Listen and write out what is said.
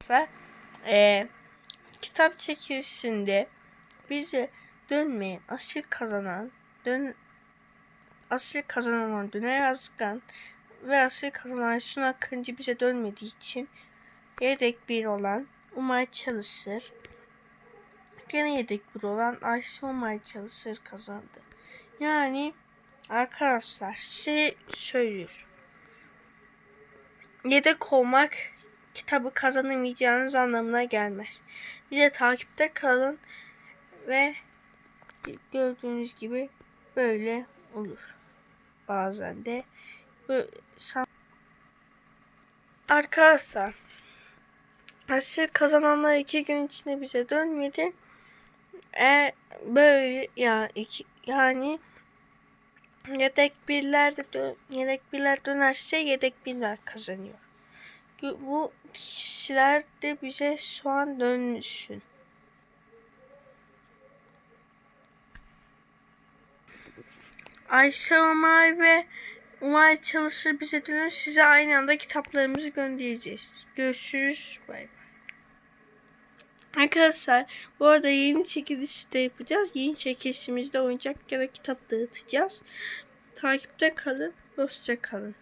Arkadaşlar eee, kitap çekilişinde bize dönmeyen asil kazanan dön asil kazanan Döner Yazgan ve asil kazanan Sun Akıncı bize dönmediği için yedek bir olan Umay Çalışır gene yedek bir olan Ayşe Umay Çalışır kazandı. Yani arkadaşlar size söylüyorum. Yedek olmak kitabı kazanamayacağınız anlamına gelmez. Bize takipte kalın ve gördüğünüz gibi böyle olur. Bazen de böyle Arkadaşlar asil kazananlar iki gün içinde bize dönmedi. E, böyle ya iki, yani yedek birler de dö- yedek birler dönerse yedek birler kazanıyor. Bu kişiler de bize şu an dönüşün. Ayşe Umay ve Umay çalışır bize dönür. Size aynı anda kitaplarımızı göndereceğiz. Görüşürüz. Bay bay. Arkadaşlar bu arada yeni çekiliş de yapacağız. Yeni çekilişimizde oyuncak ya da kitap dağıtacağız. Takipte kalın. Hoşça kalın.